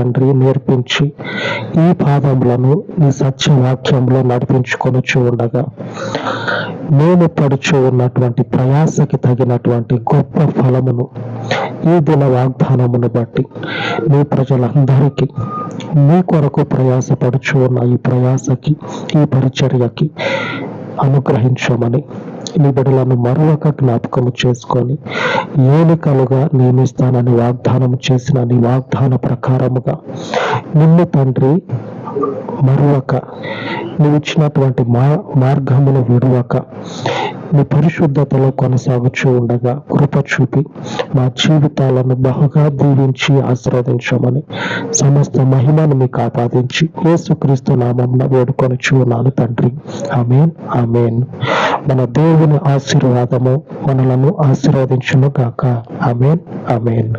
తండ్రి నేర్పించి ఈ పాదములను నీ సత్యవాక్యంలో నడిపించుకొనుచు ఉండగా మేము పడుచు ఉన్నటువంటి ప్రయాసకి తగినటువంటి గొప్ప ఫలమును ఈ దిన వాగ్దానమును బట్టి మీ ప్రజలందరికీ మీ కొరకు ప్రయాసపడుచు ఉన్న ఈ ప్రయాసకి ఈ పరిచర్యకి అనుగ్రహించమని నీ బిడ్డలను మరొక జ్ఞాపకము చేసుకొని ఏలికలుగా నియమిస్తానని వాగ్దానం చేసిన నీ వాగ్దాన ప్రకారముగా నిన్ను తండ్రి మరొక నువ్వు ఇచ్చినటువంటి మా మార్గమును విడువక నీ పరిశుద్ధతలో కొనసాగుచూ ఉండగా కృప చూపి మా జీవితాలను బహుగా దీవించి ఆశీర్వదించమని సమస్త మహిమను మీకు ఆపాదించి యేసుక్రీస్తు నామంలో వేడుకొని చూన్నాను తండ్రి. Amen amen. మన దేవుని ఆశీర్వాదము మనలను ఆశీర్వదించును కాక అమేన్ అమేన్